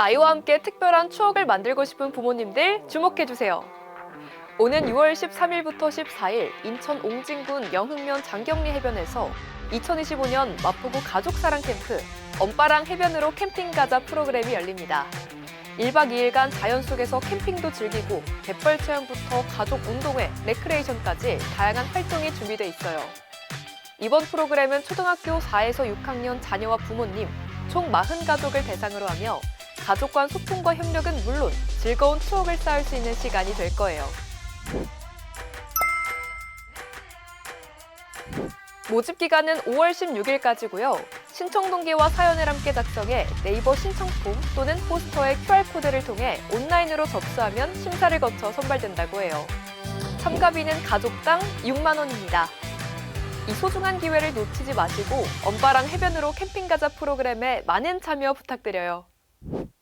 아이와 함께 특별한 추억을 만들고 싶은 부모님들 주목해주세요. 오는 6월 13일부터 14일 인천 옹진군 영흥면 장경리 해변에서 2025년 마포구 가족사랑 캠프 엄빠랑 해변으로 캠핑 가자 프로그램이 열립니다. 1박 2일간 자연 속에서 캠핑도 즐기고 갯벌 체험부터 가족 운동회, 레크레이션까지 다양한 활동이 준비돼 있어요. 이번 프로그램은 초등학교 4에서 6학년 자녀와 부모님 총 40가족을 대상으로 하며 가족 간 소통과 협력은 물론 즐거운 추억을 쌓을 수 있는 시간이 될 거예요. 모집 기간은 5월 16일까지고요. 신청 동기와 사연을 함께 작성해 네이버 신청폼 또는 포스터의 QR코드를 통해 온라인으로 접수하면 심사를 거쳐 선발된다고 해요. 참가비는 가족당 6만 원입니다. 이 소중한 기회를 놓치지 마시고 엄빠랑 해변으로 캠핑 가자 프로그램에 많은 참여 부탁드려요. you.